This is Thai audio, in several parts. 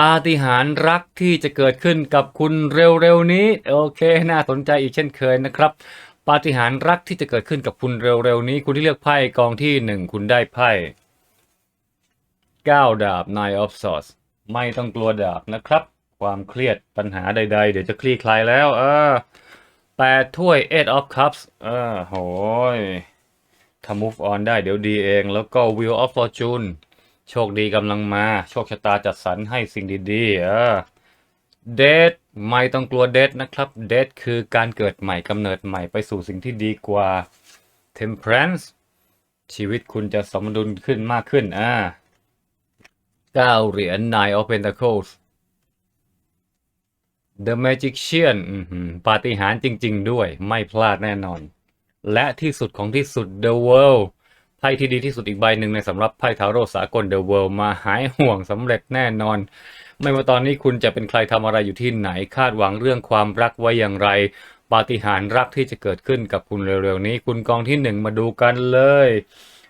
ปาฏิหาริย์รักที่จะเกิดขึ้นกับคุณเร็วๆนี้ โอเค น่าสนใจอีกเช่นเคยนะครับ ปาฏิหาริย์รักที่จะเกิดขึ้นกับคุณเร็วๆนี้ คุณที่เลือกไพ่กองที่หนึ่งคุณได้ไพ่เก้าดาบ Nine of Swords ไม่ต้องกลัวดาบนะครับ ความเครียดปัญหาใด ๆ เดี๋ยวจะคลี่คลายแล้ว เออแปดถ้วย Eight of Cups เออโหยถ้า move on ได้เดี๋ยวดีเอง แล้วก็ wheel of fortune โชคดีกำลังมา โชคชะตาจัดสรรให้สิ่งดีๆเออ death ไม่ต้องกลัว death นะครับ death คือการเกิดใหม่กำเนิดใหม่ไปสู่สิ่งที่ดีกว่า temperance ชีวิตคุณจะสมดุลขึ้นมากขึ้นอ่าเก้าเหรียญ nine of pentacles the magician ปาฏิหาริย์จริง ๆ ด้วยไม่พลาดแน่นอน และที่สุดของที่สุด The World ไพ่ที่ดีที่สุดอีกใบหนึ่งในสำหรับไพ่ทาโร่สากลเดอะเวิลด์มาหายห่วงสำเร็จแน่นอน ไม่ว่าตอนนี้คุณจะเป็นใครทำอะไรอยู่ที่ไหนคาดหวังเรื่องความรักไว้อย่างไร ปาฏิหาริย์รักที่จะเกิดขึ้นกับคุณเร็วๆนี้ คุณกองที่หนึ่งมาดูกันเลย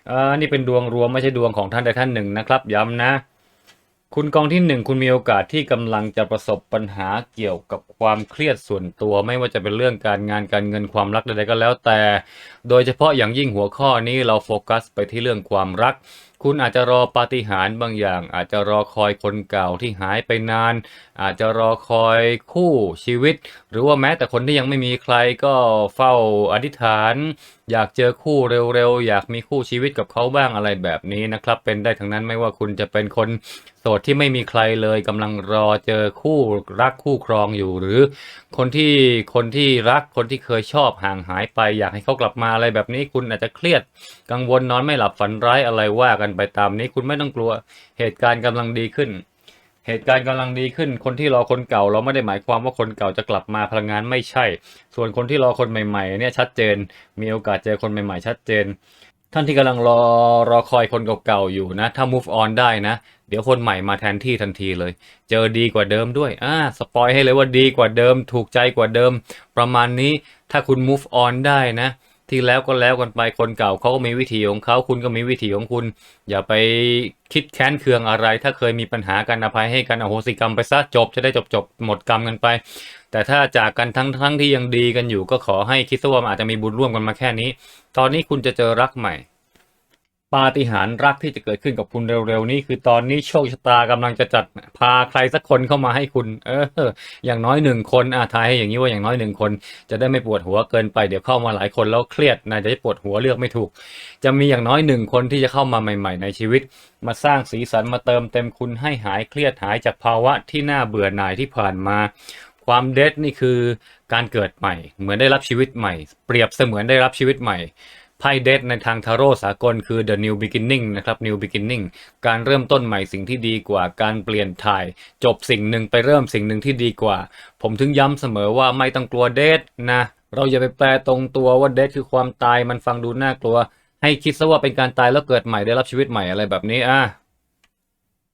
อ่านี่เป็นดวงรวมไม่ใช่ดวงของท่านใดท่านหนึ่งนะครับย้ำนะ คุณกองที่หนึ่งคุณมีโอกาสที่กำลังจะประสบปัญหาเกี่ยวกับความเครียดส่วนตัว ไม่ว่าจะเป็นเรื่องการงานการเงินความรักใดๆก็แล้วแต่ โดยเฉพาะอย่างยิ่งหัวข้อนี้เราโฟกัสไปที่เรื่องความรัก คุณอาจจะรอปาฏิหาริย์บางอย่าง อาจจะรอคอยคนเก่าที่หายไปนาน อาจจะรอคอยคู่ชีวิต หรือว่าแม้แต่คนที่ยังไม่มีใครก็เฝ้าอธิษฐาน อยากเจอคู่เร็วๆ อยากมีคู่ชีวิตกับเขาบ้างอะไรแบบนี้นะครับ เป็นได้ทั้งนั้นไม่ว่าคุณจะเป็นคนโสดที่ไม่มีใครเลยกำลังรอเจอคู่รักคู่ครองอยู่ หรือคนที่คนที่รักคนที่เคยชอบห่างหายไป อยากให้เขากลับมาอะไรแบบนี้คุณอาจจะเครียดกังวลนอนไม่หลับฝันร้ายอะไรว่ากันไปตามนี้คุณไม่ต้องกลัว เหตุการณ์กำลังดีขึ้น เหตุการณ์กำลังดีขึ้น คนที่รอคนเก่าเราไม่ได้หมายความว่าคนเก่าจะกลับมาพลังงานไม่ใช่ ส่วนคนที่รอคนใหม่ๆเนี่ยชัดเจน มีโอกาสเจอคนใหม่ๆ ชัดเจน ท่านที่กำลังรอรอคอยคนเก่าๆอยู่นะ ถ้า move on ได้นะ เดี๋ยวคนใหม่มาแทนที่ทันทีเลย เจอดีกว่าเดิมด้วยอ่าสปอยให้เลยว่าดีกว่าเดิม ถูกใจกว่าเดิม ประมาณนี้ถ้าคุณ move on ได้นะ ที่แล้วก็แล้วกันไปคนเก่าเขาก็มีวิธีของเขาคุณก็มีวิธีของคุณ อย่าไปคิดแค้นเคืองอะไร ถ้าเคยมีปัญหากันอภัยให้กันอโหสิกรรมไปซะจบจะได้จบจบหมดกรรมกันไป แต่ถ้าจากกันทั้งทั้งที่ยังดีกันอยู่ ก็ขอให้คิดซะว่ามันอาจจะมีบุญร่วมกันมาแค่นี้ ตอนนี้คุณจะเจอรักใหม่ ปาฏิหาริย์รักที่จะเกิดขึ้นกับคุณเร็วๆนี้ คือตอนนี้โชคชะตากำลังจะจัดพาใครสักคนเข้ามาให้คุณ เออ อย่างน้อยหนึ่งคนอาทายให้อย่างนี้ว่าอย่างน้อยหนึ่งคน จะได้ไม่ปวดหัวเกินไปเดี๋ยวเข้ามาหลายคนแล้วเครียดนะจะได้ปวดหัวเลือกไม่ถูก จะมีอย่างน้อยหนึ่งคนที่จะเข้ามาใหม่ ๆ ในชีวิต มาสร้างสีสันมาเติมเต็มคุณให้หายเครียดหายจากภาวะที่น่าเบื่อหน่ายที่ผ่านมาความเดทนี่คือการเกิดใหม่ เหมือนได้รับชีวิตใหม่ เปรียบเสมือนได้รับชีวิตใหม่ พ่เดทในทางทาโร่สากลคือ the new beginning นะครับ new beginning การเริ่มต้นใหม่สิ่งที่ดีกว่าการเปลี่ยนถ่าย จบสิ่งหนึ่งไปเริ่มสิ่งหนึ่งที่ดีกว่า ผมถึงย้ำเสมอว่าไม่ต้องกลัวเดทนะ เราอย่าไปแปลตรงตัวว่าเดทคือความตายมันฟังดูน่ากลัว ให้คิดซะว่าเป็นการตายแล้วเกิดใหม่ได้รับชีวิตใหม่อะไรแบบนี้อะ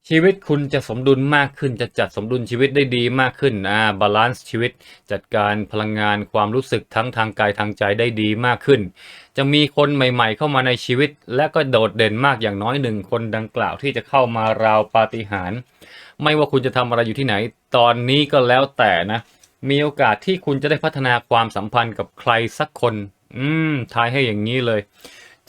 ชีวิตคุณจะสมดุลมากขึ้น จะจัดสมดุลชีวิตได้ดีมากขึ้นอ่าบาลานซ์ชีวิต จัดการพลังงานความรู้สึกทั้งทางกายทางใจได้ดีมากขึ้น จะมีคนใหม่ๆเข้ามาในชีวิต และก็โดดเด่นมากอย่างน้อยหนึ่งคนดังกล่าวที่จะเข้ามาราวปาฏิหาริย์ไม่ว่าคุณจะทำอะไรอยู่ที่ไหน ตอนนี้ก็แล้วแต่นะ มีโอกาสที่คุณจะได้พัฒนาความสัมพันธ์กับใครสักคน อืมทายให้อย่างนี้เลย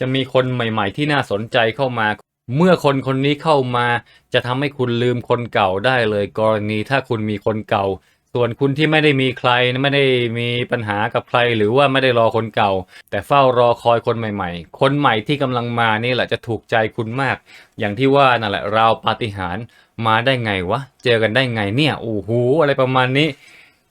จะมีคนใหม่ ๆ ที่น่าสนใจเข้ามา เมื่อคนคนนี้เข้ามาจะทำให้คุณลืมคนเก่าได้เลย กรณีถ้าคุณมีคนเก่า ส่วนคุณที่ไม่ได้มีใครไม่ได้มีปัญหากับใครหรือว่าไม่ได้รอคนเก่า แต่เฝ้ารอคอยคนใหม่ ๆ คนใหม่ที่กำลังมานี่แหละจะถูกใจคุณมาก อย่างที่ว่านั่นแหละราวปาฏิหาริย์มาได้ไงวะ เจอกันได้ไงเนี่ยโอ้โหอะไรประมาณนี้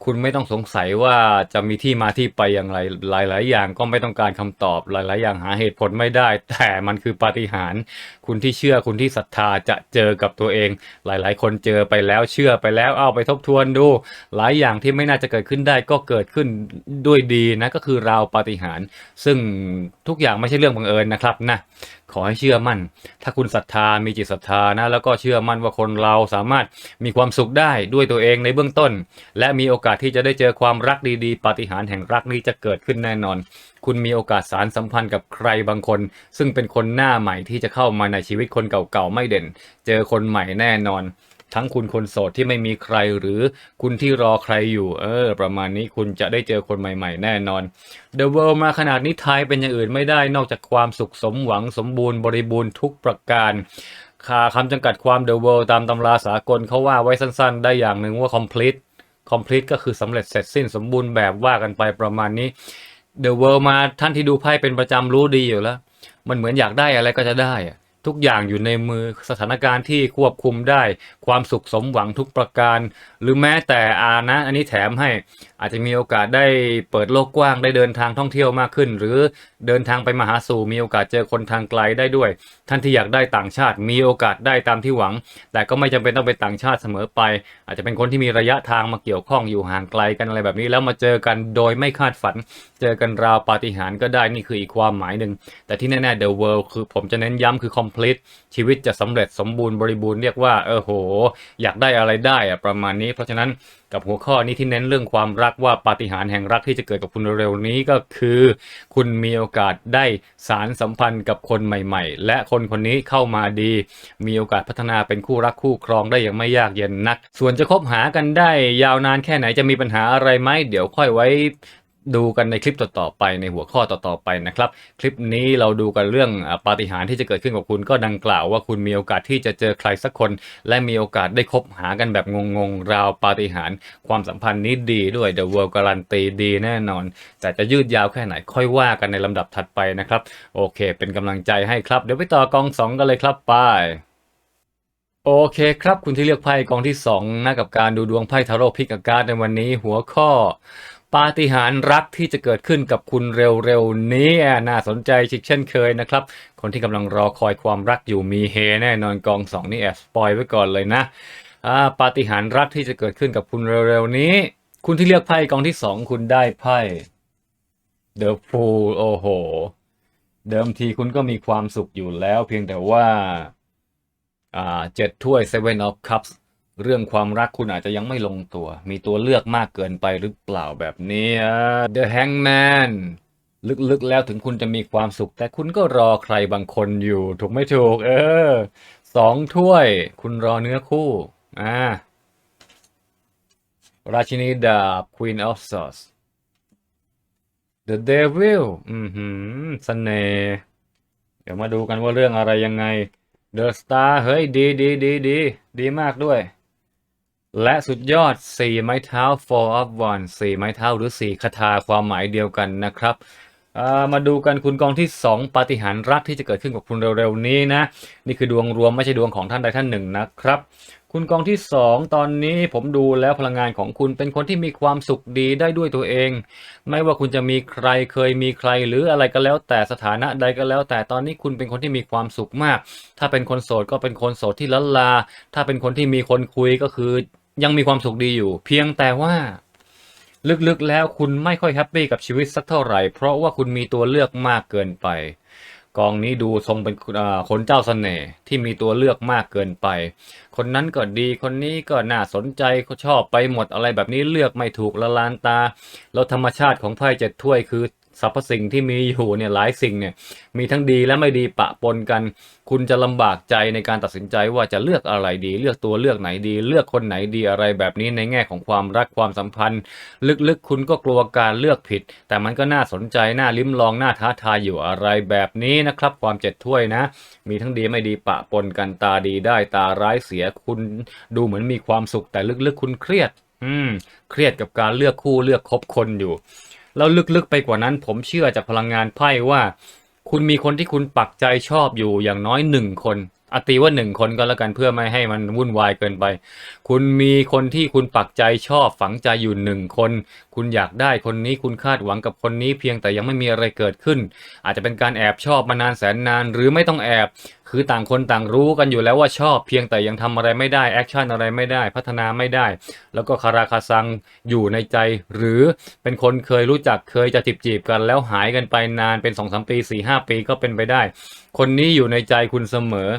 คุณไม่ต้องสงสัยว่าจะมีที่มาที่ไปอย่างไรหลาย ๆ อย่างก็ไม่ต้องการคำตอบหลาย ๆ อย่างหาเหตุผลไม่ได้ แต่มันคือปาฏิหาริย์คุณที่เชื่อคุณที่ศรัทธาจะเจอกับตัวเอง หลาย ๆ คนเจอไปแล้วเชื่อไปแล้วเอาไปทบทวนดู หลายอย่างที่ไม่น่าจะเกิดขึ้นได้ก็เกิดขึ้นด้วยดีนะก็คือราวปาฏิหาริย์ซึ่งทุกอย่างไม่ใช่เรื่องบังเอิญนะครับนะขอให้เชื่อมั่น ถ้าคุณศรัทธามีจิตศรัทธานะแล้วก็เชื่อมั่นว่าคนเราสามารถมีความสุขได้ด้วยตัวเองในเบื้องต้น และมีโอกาสที่จะได้เจอความรักดีๆ ปาฏิหาริย์แห่งรักนี้จะเกิดขึ้นแน่นอน คุณมีโอกาสสารสัมพันธ์กับใครบางคน ซึ่งเป็นคนหน้าใหม่ที่จะเข้ามาในชีวิตคนเก่าๆไม่เด่น เจอคนใหม่แน่นอน ทั้งคุณคนโสดที่ไม่มีใครหรือคุณที่รอใครอยู่ เออ ประมาณนี้คุณจะได้เจอคนใหม่ๆ แน่นอน The World มาขนาดนี้ไทยเป็นอย่างอื่นไม่ได้นอกจากความสุขสมหวังสมบูรณ์บริบูรณ์ทุกประการค่าคำจำกัดความ The World ตามตำราสากลเขาว่าไว้สั้นๆ ได้อย่างหนึ่งว่า complete complete ก็คือสำเร็จเสร็จสิ้นสมบูรณ์แบบว่ากันไปประมาณนี้ เดอะเวิลด์มาท่านที่ดูไพ่เป็นประจำรู้ดีอยู่แล้ว มันเหมือนอยากได้อะไรก็จะได้อะ ทุกอย่างอยู่ในมือสถานการณ์ที่ควบคุมได้ ความสุขสมหวังทุกประการ หรือแม้แต่อานะ อันนี้แถมให้อาจจะมีโอกาสได้เปิดโลกกว้างได้เดินทางท่องเที่ยวมากขึ้น หรือเดินทางไปมหาสู่มีโอกาสเจอคนทางไกลได้ด้วย ท่านที่อยากได้ต่างชาติมีโอกาสได้ตามที่หวัง แต่ก็ไม่จำเป็นต้องเป็นต่างชาติเสมอไป อาจจะเป็นคนที่มีระยะทางมาเกี่ยวข้องอยู่ห่างไกลกันอะไรแบบนี้ แล้วมาเจอกันโดยไม่คาดฝัน เจอกันราวปาฏิหาริย์ก็ได้นี่คืออีกความหมายหนึ่งแต่ที่แน่ๆ The World คือผมจะเน้นย้ำคือ complete ชีวิตจะสำเร็จสมบูรณ์บริบูรณ์เรียกว่าเออโห อยากได้อะไรได้อะประมาณนี้ เพราะฉะนั้นกับหัวข้อนี้ที่เน้นเรื่องความรักว่าปาฏิหาริย์แห่งรักที่จะเกิดกับคุณเร็วนี้ก็คือ คุณมีโอกาสได้สารสัมพันธ์กับคนใหม่ ๆ และคนคนนี้เข้ามาดี มีโอกาสพัฒนาเป็นคู่รักคู่ครองได้อย่างไม่ยากเย็นนัก ส่วนจะคบหากันได้ยาวนานแค่ไหนจะมีปัญหาอะไรไหมเดี๋ยวค่อยไว้ ดูกันในคลิปต่อๆไปในหัวข้อต่อๆไปนะครับ คลิปนี้เราดูกันเรื่องปาฏิหาริย์ที่จะเกิดขึ้นกับคุณก็ดังกล่าวว่าคุณมีโอกาสที่จะเจอใครสักคน และมีโอกาสได้คบหากันแบบงงๆราวปาฏิหาริย์ความสัมพันธ์นี้ดีด้วย The World การันตีดีแน่นอน แต่จะยืดยาวแค่ไหนค่อยว่ากันในลำดับถัดไปนะครับ โอเค เป็นกำลังใจให้ครับ เดี๋ยวไปต่อกองสองกันเลยครับไปโอเคครับ คุณที่เลือกไพ่กองที่2นะกับการดูดวงไพ่ทาโร่พิกอาการในวันนี้หัวข้อ ปาฏิหาริย์รักที่จะเกิดขึ้นกับคุณเร็วๆนี้น่าสนใจชิกเช่นเคยนะครับ คนที่กำลังรอคอยความรักอยู่มีเฮแน่นอนกองสองนี่แอบสปอยไว้ก่อนเลยนะปาฏิหาริย์รักที่จะเกิดขึ้นกับคุณเร็วๆนี้ คุณที่เลือกไพ่กองที่สองคุณได้ไพ่ The Fool โอ้โห เดิมทีคุณก็มีความสุขอยู่แล้ว เพียงแต่ว่าอ่าเจ็ดถ้วย Seven of Cups เรื่องความรักคุณอาจจะยังไม่ลงตัว มีตัวเลือกมากเกินไปหรือเปล่าแบบนี้ The Hangman ลึกๆแล้วถึงคุณจะมีความสุข แต่คุณก็รอใครบางคนอยู่ ถูกไม่ถูก เออสองถ้วย คุณรอเนื้อคู่ อ่า ราชินีดาบ Queen of Swords The Devil อืมหืมเสน่ห์เดี๋ยวมาดูกันว่าเรื่องอะไรยังไง The Star เฮ้ย ดีดีดีดีดีมากด้วย และสุดยอด 4 ไม้เท้า Four of Wands 4ไม้เท้าหรือ 4 คาถาความหมายเดียวกันนะครับามาดูกันคุณกองที่ 2 ปาฏิหาริย์รักที่จะเกิดขึ้นกับคุณเร็วๆนี้นะ นี่คือดวงรวมไม่ใช่ดวงของท่านใดท่านหนึ่งนะครับ คุณกองที่ 2 ตอนนี้ผมดูแล้วพลังงานของคุณเป็นคนที่มีความสุขดีได้ด้วยตัวเอง ไม่ว่าคุณจะมีใครเคยมีใครหรืออะไรก็แล้ว แต่สถานะใดก็แล้ว แต่ตอนนี้คุณเป็นคนที่มีความสุขมาก ถ้าเป็นคนโสดก็เป็นคนโสดที่ละลา ถ้าเป็นคนที่มีคนคุยก็คือ ยังมีความสุขดีอยู่ เพียงแต่ว่า ลึกๆแล้วคุณไม่ค่อยแฮปปี้กับชีวิตสักเท่าไหร่ เพราะว่าคุณมีตัวเลือกมากเกินไป กองนี้ดูทรงเป็นคนเจ้าเสน่ห์ที่มีตัวเลือกมากเกินไป คนนั้นก็ดีคนนี้ก็น่าสนใจเขาชอบไปหมดอะไรแบบนี้เลือกไม่ถูกละลานตา แล้วธรรมชาติของไพ่เจ็ดถ้วยคือ สรรพสิ่งที่มีอยู่เนี่ยหลายสิ่งเนี่ยมีทั้งดีและไม่ดีปะปนกัน คุณจะลำบากใจในการตัดสินใจว่าจะเลือกอะไรดี เลือกตัวเลือกไหนดี เลือกคนไหนดีอะไรแบบนี้ในแง่ของความรักความสัมพันธ์ ลึกๆ คุณก็กลัวการเลือกผิด แต่มันก็น่าสนใจน่าลิ้มลองน่าท้าทายอยู่อะไรแบบนี้นะครับความเจ็ดถ้วยนะ มีทั้งดีไม่ดีปะปนกันตาดีได้ตาร้ายเสียคุณดูเหมือนมีความสุขแต่ลึกๆ คุณเครียด อืม เครียดกับการเลือกคู่เลือกคบคนอยู่ แล้วลึกๆไปกว่านั้น ผมเชื่อจากพลังงานไพ่ว่า คุณมีคนที่คุณปักใจชอบอยู่อย่างน้อยหนึ่งคน อติว่าหนึ่งคนก็แล้วกันเพื่อไม่ให้มันวุ่นวายเกินไป คุณมีคนที่คุณปักใจชอบฝังใจอยู่หนึ่งคน คุณอยากได้คนนี้คุณคาดหวังกับคนนี้เพียงแต่ยังไม่มีอะไรเกิดขึ้น อาจจะเป็นการแอบชอบมานานแสนนานหรือไม่ต้องแอบ คือต่างคนต่างรู้กันอยู่แล้วว่าชอบ เพียงแต่ยังทำอะไรไม่ได้แอคชั่นอะไรไม่ได้ พัฒนาไม่ได้ แล้วก็คาราคาซังอยู่ในใจ หรือเป็นคนเคยรู้จักเคยจะจีบจีบๆกันแล้วหายกันไปนานเป็น2อสมปี4ี่หปีก็เป็นไปได้คนนี้อยู่ในใจคุณเสมอ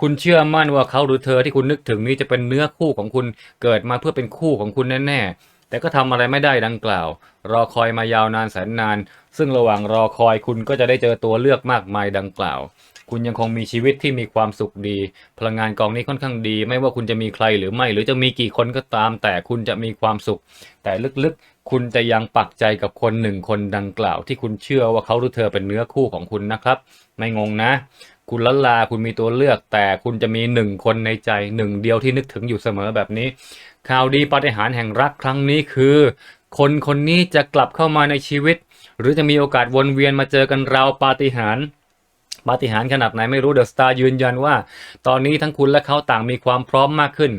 คุณเชื่อมั่นว่าเขาหรือเธอที่คุณนึกถึงนี้จะเป็นเนื้อคู่ของคุณเกิดมาเพื่อเป็นคู่ของคุณแน่ๆ แต่ก็ทำอะไรไม่ได้ดังกล่าว รอคอยมายาวนานแสนนาน ซึ่งระหว่างรอคอยคุณก็จะได้เจอตัวเลือกมากมายดังกล่าว คุณยังคงมีชีวิตที่มีความสุขดี พลังงานกองนี้ค่อนข้างดี ไม่ว่าคุณจะมีใครหรือไม่ หรือจะมีกี่คนก็ตาม แต่คุณจะมีความสุข แต่ลึกๆ คุณจะยังปักใจกับคนหนึ่งคนดังกล่าว ที่คุณเชื่อว่าเขาหรือเธอเป็นเนื้อคู่ของคุณนะครับ ไม่งงนะ คุณละลาคุณมีตัวเลือก แต่คุณจะมีหนึ่งคนในใจหนึ่งเดียวที่นึกถึงอยู่เสมอแบบนี้ ข่าวดีปาฏิหาริย์แห่งรักครั้งนี้คือ คนคนนี้จะกลับเข้ามาในชีวิต หรือจะมีโอกาสวนเวียนมาเจอกันราวปาฏิหาริย์ ปาฏิหาริย์ขนาดไหนไม่รู้เดอะสตาร์ยืนยันว่า ตอนนี้ทั้งคุณและเขาต่างมีความพร้อมมากขึ้น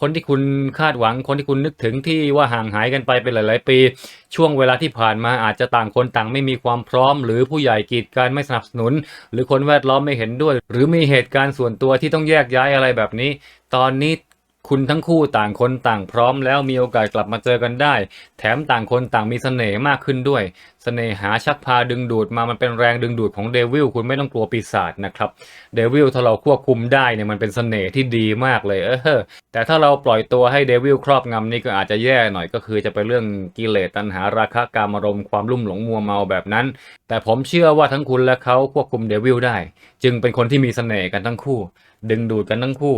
คนที่คุณคาดหวังคนที่คุณนึกถึงที่ว่าห่างหายกันไปเป็นหลาย ๆ ปี ช่วงเวลาที่ผ่านมาอาจจะต่างคนต่างไม่มีความพร้อม หรือผู้ใหญ่กีดกันไม่สนับสนุน หรือคนแวดล้อมไม่เห็นด้วย หรือมีเหตุการณ์ส่วนตัวที่ต้องแยกย้ายอะไรแบบนี้ ตอนนี้คุณทั้งคู่ต่างคนต่างพร้อมแล้วมีโอกาสกลับมาเจอกันได้ แถมต่างคนต่างมีเสน่ห์มากขึ้นด้วย เสน่หาชักพาดึงดูดมามันเป็นแรงดึงดูดของเดวิลคุณไม่ต้องกลัวปีศาจนะครับเดวิลถ้าเราควบคุมได้เนี่ยมันเป็นเสน่ห์ที่ดีมากเลยเออแต่ถ้าเราปล่อยตัวให้เดวิลครอบงำนี่ก็อาจจะแย่หน่อยก็คือจะเป็นเรื่องกิเลสตัณหาราคะกามารมณ์ความลุ่มหลงมัวเมาแบบนั้น แต่ผมเชื่อว่าทั้งคุณและเขาควบคุมเดวิลได้ จึงเป็นคนที่มีเสน่ห์กันทั้งคู่ ดึงดูดกันทั้งคู่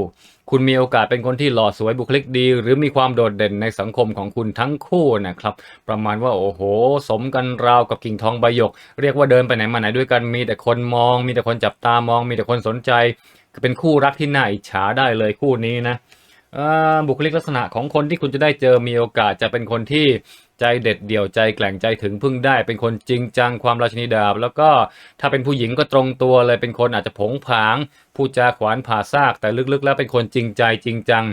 คุณมีโอกาสเป็นคนที่หล่อสวยบุคลิกดี หรือมีความโดดเด่นในสังคมของคุณทั้งคู่นะครับประมาณว่าโอ้โห สมกันราวกับกิ่งทองใบหยก เรียกว่าเดินไปไหนมาไหนด้วยกันมีแต่คนมอง มีแต่คนจับตามอง มีแต่คนสนใจเป็นคู่รักที่น่าอิจฉาได้เลยคู่นี้นะบุคลิกลักษณะของคนที่คุณจะได้เจอมีโอกาสจะเป็นคนที่ใจเด็ดเดี่ยวใจแกล่งใจถึงพึ่งได้ เป็นคนจริงจังความราชินีดาบ แล้วก็ถ้าเป็นผู้หญิงก็ตรงตัวเลยเป็นคนอาจจะผงผางพูดจาขวานผ่าซาก แต่ลึกๆ แล้วเป็นคนจริงใจจริงจัง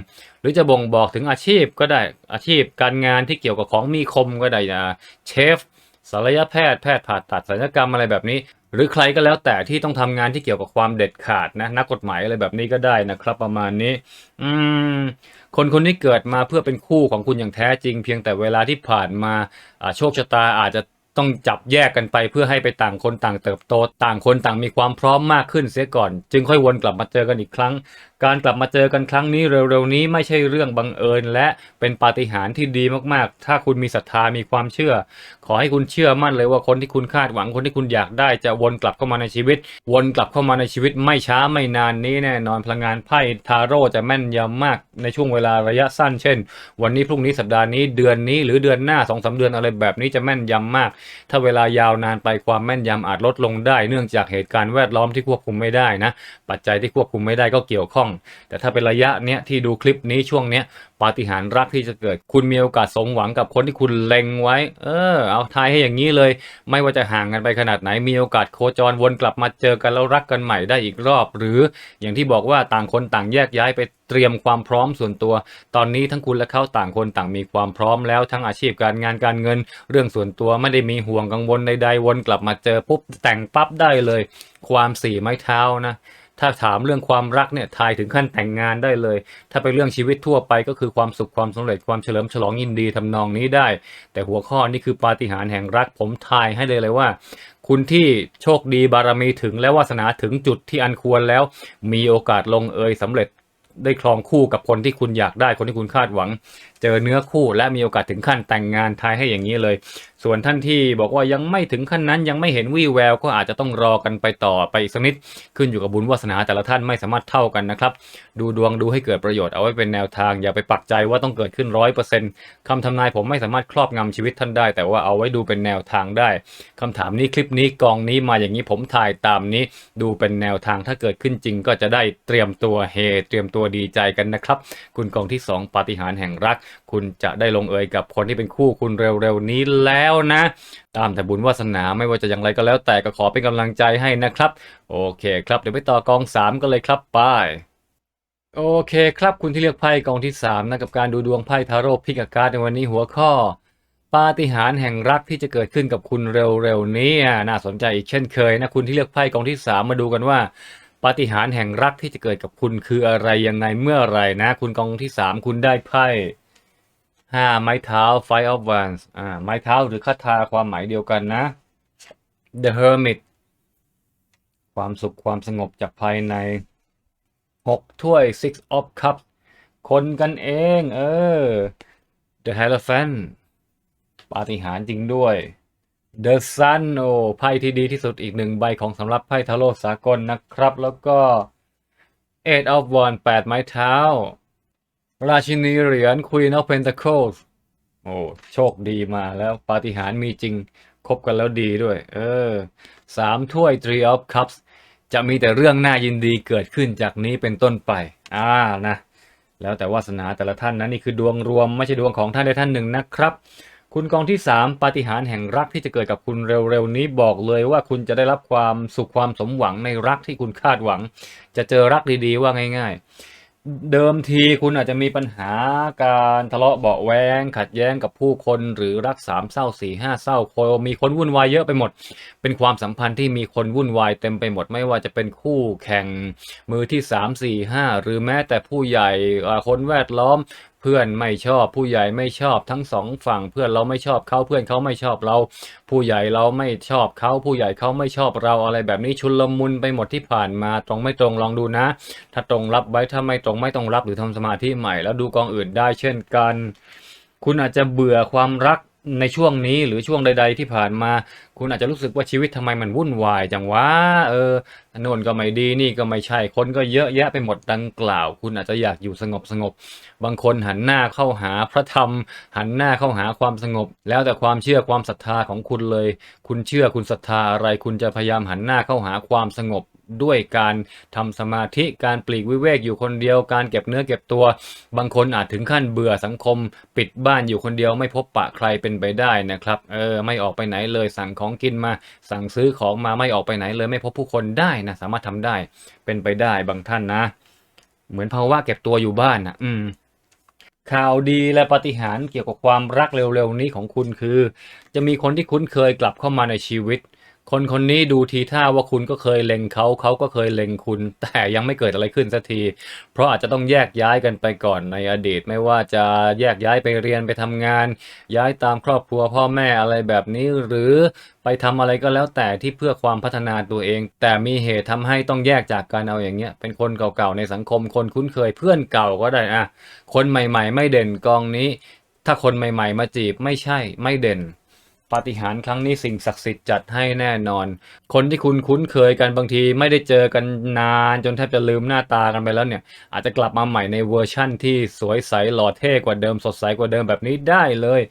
หรือจะบ่งบอกถึงอาชีพก็ได้อาชีพการงานที่เกี่ยวกับของมีคมก็ได้นะเชฟ ศัลยแพทย์แพทย์ผ่าตัดศัลยกรรมอะไรแบบนี้ หรือใครก็แล้วแต่ที่ต้องทำงานที่เกี่ยวกับความเด็ดขาดนะนักกฎหมายอะไรแบบนี้ก็ได้นะครับประมาณนี้ อืมคนคนนี้เกิดมาเพื่อเป็นคู่ของคุณอย่างแท้จริง เพียงแต่เวลาที่ผ่านมาโชคชะตาอาจจะต้องจับแยกกันไปเพื่อให้ไปต่างคนต่างเติบโต ต่างคนต่างมีความพร้อมมากขึ้นเสียก่อน จึงค่อยวนกลับมาเจอกันอีกครั้ง การกลับมาเจอกันครั้งนี้เร็วๆนี้ไม่ใช่เรื่องบังเอิญ และเป็นปาฏิหาริย์ที่ดีมากๆ ถ้าคุณมีศรัทธามีความเชื่อ ขอให้คุณเชื่อมั่นเลยว่าคนที่คุณคาดหวังคนที่คุณอยากได้จะวนกลับเข้ามาในชีวิต วนกลับเข้ามาในชีวิตไม่ช้าไม่นานนี้แน่นอนพลังงานไพ่ทาโร่จะแม่นยำมากในช่วงเวลาระยะสั้น เช่น วันนี้พรุ่งนี้สัปดาห์นี้เดือนนี้หรือเดือนหน้าสองสาเดือนอะไรแบบนี้จะแม่นยำมาก ถ้าเวลายาวนานไปความแม่นยำอาจลดลงได้ เนื่องจากเหตุการณ์แวดล้อมที่ควบคุมไม่ได้นะปัจจัยที่ควบคุมไม่ได้ก็เกี่ยวข้องแต่ถ้าเป็นระยะเนี้ยที่ดูคลิปนี้ช่วงเนี้ยปาฏิหาริย์รักที่จะเกิด คุณมีโอกาสสมหวังกับคนที่คุณเล็งไว้ เออ เอาทายให้อย่างนี้เลย ไม่ว่าจะห่างกันไปขนาดไหนมีโอกาสโคจรวนกลับมาเจอกันแล้วรักกันใหม่ได้อีกรอบ หรืออย่างที่บอกว่าต่างคนต่างแยกย้ายไปเตรียมความพร้อมส่วนตัว ตอนนี้ทั้งคุณและเขาต่างคนต่างมีความพร้อมแล้วทั้งอาชีพการงานการเงิน เรื่องส่วนตัวไม่ได้มีห่วงกังวลใดๆวนกลับมาเจอปุ๊บแต่งปั๊บได้เลย ความสี่ไม้เท้านะ ถ้าถามเรื่องความรักเนี่ยทายถึงขั้นแต่งงานได้เลย ถ้าเป็นเรื่องชีวิตทั่วไปก็คือความสุขความสำเร็จความเฉลิมฉลองยินดีทำนองนี้ได้ แต่หัวข้อนี้คือปาฏิหาริย์แห่งรักผมทายให้เลยเลยว่า คุณที่โชคดีบารมีถึงและวาสนาถึงจุดที่อันควรแล้ว มีโอกาสลงเอยสำเร็จ ได้ครองคู่กับคนที่คุณอยากได้คนที่คุณคาดหวัง เจอเนื้อคู่และมีโอกาสถึงขั้นแต่งงานทายให้อย่างนี้เลย ส่วนท่านที่บอกว่ายังไม่ถึงขั้นนั้นยังไม่เห็นวี่แวว ก็อาจจะต้องรอกันไปต่อไปอีกสักนิด ขึ้นอยู่กับบุญวาสนาแต่ละท่านไม่สามารถเท่ากันนะครับ ดูดวงดูให้เกิดประโยชน์เอาไว้เป็นแนวทาง อย่าไปปักใจว่าต้องเกิดขึ้นร้อยเปอร์เซ็นต์คำทำนายผมไม่สามารถครอบงำชีวิตท่านได้ แต่ว่าเอาไว้ดูเป็นแนวทางได้คำถามนี้คลิปนี้กองนี้มาอย่างนี้ผมถ่ายตามนี้ ดูเป็นแนวทางถ้าเกิดขึ้นจริงก็จะได้เตรียมตัวเฮเตรียมตัวดีใจกันนะครับ คุณกองที่ 2 ปาฏิหาริย์แห่งรัก คุณจะได้ลงเอยกับคนที่เป็นคู่คุณเร็วๆนี้แล้วนะ ตามแต่บุญวาสนาไม่ว่าจะอย่างไรก็แล้วแต่ก็ขอเป็นกำลังใจให้นะครับ โอเคครับ เดี๋ยวไปต่อกอง 3 กันเลยครับไปโอเคครับคุณที่เลือกไพ่กองที่3นะกับการดูดวงไพ่ทาโร่พิกาการดในวันนี้หัวข้อปาฏิหาริย์แห่งรักที่จะเกิดขึ้นกับคุณเร็วๆนี้น่าสนใจอีกเช่นเคยนะคุณที่เลือกไพ่กองที่ 3 มาดูกันว่า ปาฏิหาริย์แห่งรักที่จะเกิดกับคุณคืออะไรยังไงเมื่อไรนะ คุณกองที่3คุณได้ไพ่ห้าไม้เท้า Five of Wands อ่า ไม้เท้าหรือคาถาความหมายเดียวกันนะ The Hermit ความสุขความสงบจากภายในหกถ้วย Six of Cups คนกันเอง เออ The Hierophant ปาฏิหาริย์จริงด้วย The Sun โอ้ไพ่ที่ดีที่สุดอีกหนึ่งใบของสำหรับไพ่ทาโร่สากลนะครับ แล้วก็ Eight of Wands แปดไม้เท้า ราชินีเหรียญ Queen of Pentacles โอ้โชคดีมาแล้วปาฏิหาริย์มีจริงคบกันแล้วดีด้วย เออสามถ้วย Three of Cups จะมีแต่เรื่องน่ายินดีเกิดขึ้นจากนี้เป็นต้นไป อ่านะ แล้วแต่วาสนาแต่ละท่านนะนี่คือดวงรวมไม่ใช่ดวงของท่านใดท่านหนึ่งนะครับ คุณกองที่ 3 ปาฏิหาริย์แห่งรักที่จะเกิดกับคุณเร็วๆนี้บอกเลยว่าคุณจะได้รับความสุขความสมหวังในรักที่คุณคาดหวัง จะเจอรักดีๆว่าง่าย ๆ เดิมทีคุณอาจจะมีปัญหาการทะเลาะเบาแวงขัดแย้งกับผู้คนหรือรักสามเศร้าสี่ห้าเศร้าโคมีคนวุ่นวายเยอะไปหมด เป็นความสัมพันธ์ที่มีคนวุ่นวายเต็มไปหมดไม่ว่าจะเป็นคู่แข่งมือที่สามสี่ห้าหรือแม้แต่ผู้ใหญ่คนแวดล้อม เพื่อนไม่ชอบ ผู้ใหญ่ไม่ชอบทั้งสองฝั่ง เพื่อนเราไม่ชอบเขาเพื่อนเขาไม่ชอบเรา ผู้ใหญ่เราไม่ชอบเขาผู้ใหญ่เขาไม่ชอบเราอะไรแบบนี้ชุลมุนไปหมดที่ผ่านมาตรงไม่ตรงลองดูนะ ถ้าตรงรับไว้ถ้าไม่ตรงไม่ต้องรับหรือทำสมาธิใหม่ แล้วดูกองอื่นได้เช่นกัน คุณอาจจะเบื่อความรัก ในช่วงนี้หรือช่วงใด ๆ ที่ผ่านมา คุณอาจจะรู้สึกว่าชีวิตทำไมมันวุ่นวายจังวะเออโน่นก็ไม่ดีนี่ก็ไม่ใช่คนก็เยอะแยะไปหมดดังกล่าว คุณอาจจะอยากอยู่สงบสงบบางคนหันหน้าเข้าหาพระธรรม หันหน้าเข้าหาความสงบ แล้วแต่ความเชื่อความศรัทธาของคุณเลย คุณเชื่อคุณศรัทธาอะไร คุณจะพยายามหันหน้าเข้าหาความสงบ ด้วยการทำสมาธิการปลีกวิเวกอยู่คนเดียว การเก็บเนื้อเก็บตัว บางคนอาจถึงขั้นเบื่อสังคม ปิดบ้านอยู่คนเดียวไม่พบปะใครเป็นไปได้นะครับเออไม่ออกไปไหนเลยสั่งของกินมา สั่งซื้อของมาไม่ออกไปไหนเลยไม่พบผู้คนได้นะสามารถทำได้เป็นไปได้บางท่านนะ เหมือนภาวะเก็บตัวอยู่บ้านนะอืมข่าวดีและปฏิหารเกี่ยวกับความรักเร็วๆนี้ของคุณคือ จะมีคนที่คุ้นเคยกลับเข้ามาในชีวิต คนคนนี้ดูทีท่าว่าคุณก็เคยเล็งเขาเขาก็เคยเล็งคุณ แต่ยังไม่เกิดอะไรขึ้นสักที เพราะอาจจะต้องแยกย้ายกันไปก่อนในอดีต ไม่ว่าจะแยกย้ายไปเรียนไปทำงาน ย้ายตามครอบครัวพ่อแม่อะไรแบบนี้ หรือไปทำอะไรก็แล้วแต่ที่เพื่อความพัฒนาตัวเอง แต่มีเหตุทำให้ต้องแยกจากกันเอาอย่างเงี้ย เป็นคนเก่าๆในสังคมคนคุ้นเคยเพื่อนเก่าก็ได้อะคนใหม่ ๆ ไม่เด่นกองนี้ ถ้าคนใหม่ ๆ มาจีบไม่ใช่ไม่เด่น ปาฏิหาริย์ครั้งนี้สิ่งศักดิ์สิทธิ์จัดให้แน่นอน คนที่คุณคุ้นเคยกันบางทีไม่ได้เจอกันนานจนแทบจะลืมหน้าตากันไปแล้วเนี่ย อาจจะกลับมาใหม่ในเวอร์ชั่นที่สวยใสหล่อเท่กว่าเดิมสดใสกว่าเดิมแบบนี้ได้เลย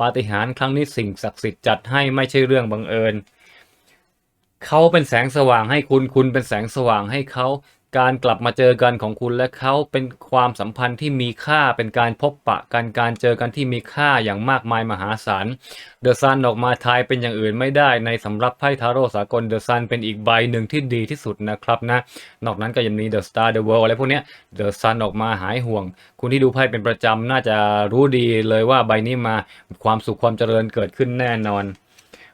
ปาฏิหาริย์ครั้งนี้สิ่งศักดิ์สิทธิ์จัดให้ไม่ใช่เรื่องบังเอิญเขาเป็นแสงสว่างให้คุณคุณเป็นแสงสว่างให้เขา การกลับมาเจอกันของคุณและเขาเป็นความสัมพันธ์ที่มีค่าเป็นการพบปะกันการเจอกันที่มีค่าอย่างมากมายมหาศาลเดอะซันออกมาทายเป็นอย่างอื่นไม่ได้ในสำหรับไพ่ทาโร่สากลเดอะซันเป็นอีกใบหนึ่งที่ดีที่สุดนะครับนะ นอกนั้นก็ยังมีเดอะสตาร์เดอะเวิลด์อะไรพวกนี้เดอะซันออกมาหายห่วง คุณที่ดูไพ่เป็นประจำน่าจะรู้ดีเลยว่าใบนี้มาความสุขความเจริญเกิดขึ้นแน่นอน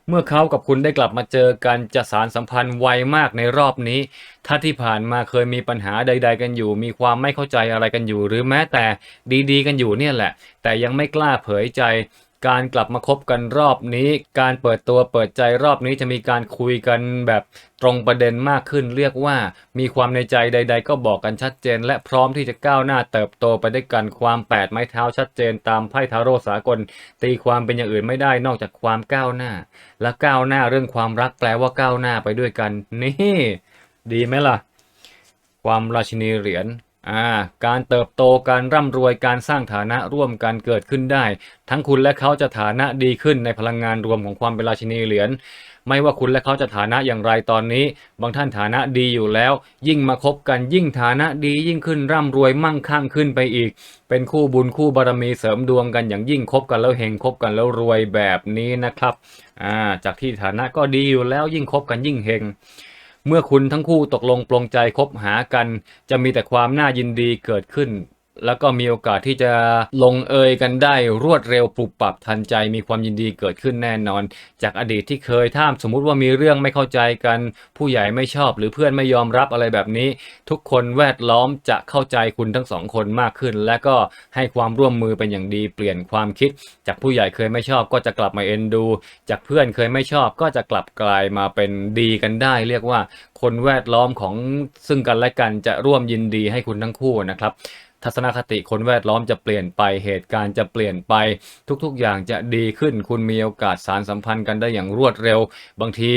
เมื่อเขากับคุณได้กลับมาเจอกันจะสารสัมพันธ์ไวมากในรอบนี้ ถ้าที่ผ่านมาเคยมีปัญหาใด ๆ กันอยู่ มีความไม่เข้าใจอะไรกันอยู่ หรือแม้แต่ดีๆ กันอยู่เนี่ยแหละ แต่ยังไม่กล้าเผยใจ การกลับมาคบกันรอบนี้ การเปิดตัวเปิดใจรอบนี้จะมีการคุยกันแบบตรงประเด็นมากขึ้น เรียกว่า มีความในใจใด ๆ ก็บอกกันชัดเจน และพร้อมที่จะก้าวหน้าเติบโตไปด้วยกันความแปดไม้เท้าชัดเจน ตามไพ่ทาโร่สากล ตีความเป็นอย่างอื่นไม่ได้นอกจากความก้าวหน้า และก้าวหน้าเรื่องความรักแปลว่าก้าวหน้าไปด้วยกัน นี่ ดีไหมล่ะ ความราชินีเหรียญ อ่าการเติบโตการร่ำรวยการสร้างฐานะร่วมกันเกิดขึ้นได้ ทั้งคุณและเขาจะฐานะดีขึ้นในพลังงานรวมของความเป็นราชินีเหรียญไม่ว่าคุณและเขาจะฐานะอย่างไรตอนนี้ บางท่านฐานะดีอยู่แล้ว ยิ่งมาคบกันยิ่งฐานะดียิ่งขึ้นร่ำรวยมั่งคั่งขึ้นไปอีก เป็นคู่บุญคู่บารมีเสริมดวงกันอย่างยิ่งคบกันแล้วเฮงคบกันแล้วรวยแบบนี้นะครับอ่าจากที่ฐานะก็ดีอยู่แล้วยิ่งคบกันยิ่งเฮง เมื่อคุณทั้งคู่ตกลงปลงใจคบหากัน จะมีแต่ความน่ายินดีเกิดขึ้น แล้วก็มีโอกาสที่จะลงเอยกันได้รวดเร็วปรับปรับทันใจมีความยินดีเกิดขึ้นแน่นอน จากอดีตที่เคยถ้าสมมุติว่ามีเรื่องไม่เข้าใจกัน ผู้ใหญ่ไม่ชอบหรือเพื่อนไม่ยอมรับอะไรแบบนี้ ทุกคนแวดล้อมจะเข้าใจคุณทั้งสองคนมากขึ้น และก็ให้ความร่วมมือเป็นอย่างดีเปลี่ยนความคิด จากผู้ใหญ่เคยไม่ชอบก็จะกลับมาเอ็นดู จากเพื่อนเคยไม่ชอบก็จะกลับกลายมาเป็นดีกันได้ เรียกว่าคนแวดล้อมของซึ่งกันและกันจะร่วมยินดีให้คุณทั้งคู่นะครับ ทัศนคติคนแวดล้อมจะเปลี่ยนไปเหตุการณ์จะเปลี่ยนไป ทุกๆ อย่างจะดีขึ้น คุณมีโอกาสสารสัมพันธ์กันได้อย่างรวดเร็ว บางที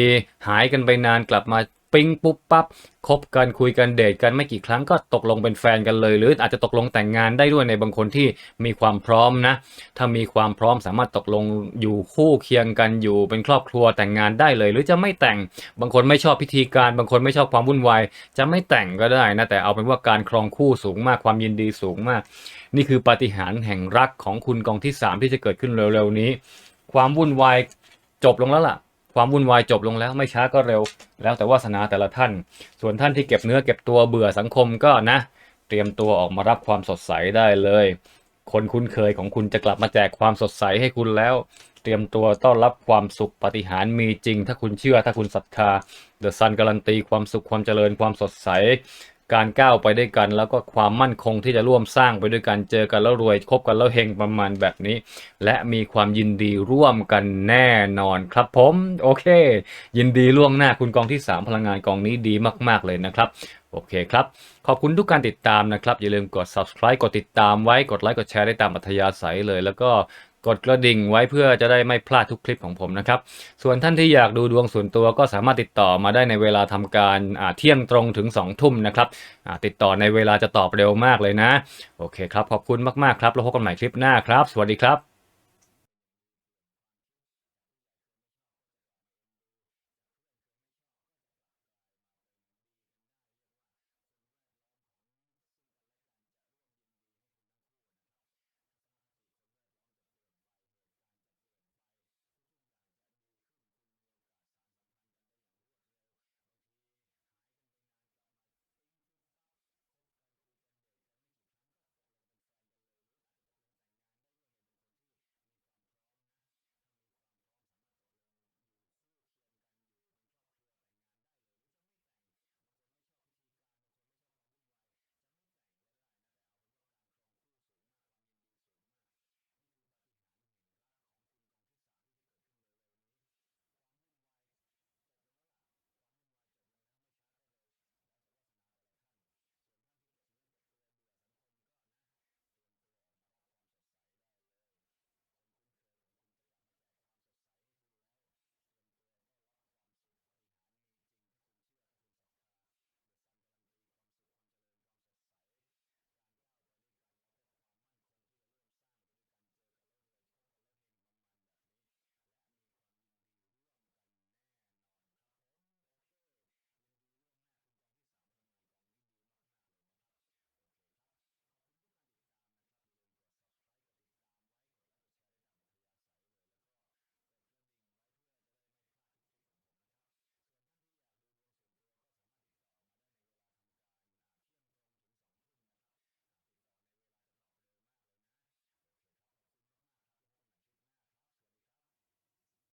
หายกันไปนานกลับมา ปิ๊งปุ๊บปั๊บคบกันคุยกันเดทกันไม่กี่ครั้งก็ตกลงเป็นแฟนกันเลย หรืออาจจะตกลงแต่งงานได้ด้วยในบางคนที่มีความพร้อมนะ ถ้ามีความพร้อมสามารถตกลงอยู่คู่เคียงกันอยู่เป็นครอบครัวแต่งงานได้เลย หรือจะไม่แต่งบางคนไม่ชอบพิธีการ บางคนไม่ชอบความวุ่นวายจะไม่แต่งก็ได้นะแต่เอาเป็นว่าการครองคู่สูงมากความยินดีสูงมาก นี่คือปาฏิหาริย์แห่งรักของคุณกองที่ 3 ที่จะเกิดขึ้นเร็วๆนี้ ความวุ่นวายจบลงแล้วล่ะ ความวุ่นวายจบลงแล้วไม่ช้าก็เร็ว แล้วแต่วาสนาแต่ละท่าน ส่วนท่านที่เก็บเนื้อเก็บตัวเบื่อสังคมก็นะ เตรียมตัวออกมารับความสดใสได้เลย คนคุ้นเคยของคุณจะกลับมาแจกความสดใสให้คุณแล้ว เตรียมตัวต้อนรับความสุขปฏิหารมีจริง ถ้าคุณเชื่อถ้าคุณศรัทธาเดอะซันการันตีความสุขความเจริญความสดใส การก้าวไปด้วยกัน แล้วก็ความมั่นคงที่จะร่วมสร้างไปด้วยกันเจอกันแล้วรวยคบกันแล้วเฮงประมาณแบบนี้ และมีความยินดีร่วมกันแน่นอนครับผมโอเค ยินดีล่วงหน้าคุณกองที่ 3 พลังงานกองนี้ดีมาก ๆ เลยนะครับโอเคครับ ขอบคุณทุกการติดตามนะครับ อย่าลืมกด subscribe กดติดตามไว้ กดไลค์ กดแชร์ได้ตามอัธยาศัยเลย แล้วก็ กดกระดิ่งไว้เพื่อจะได้ไม่พลาดทุกคลิปของผมนะครับ ส่วนท่านที่อยากดูดวงส่วนตัวก็สามารถติดต่อมาได้ในเวลาทำการเที่ยงตรงถึง2ทุ่มนะครับติดต่อในเวลาจะตอบเร็วมากเลยนะ โอเคครับ ขอบคุณมากๆครับ แล้วพบกันใหม่คลิปหน้าครับ สวัสดีครับ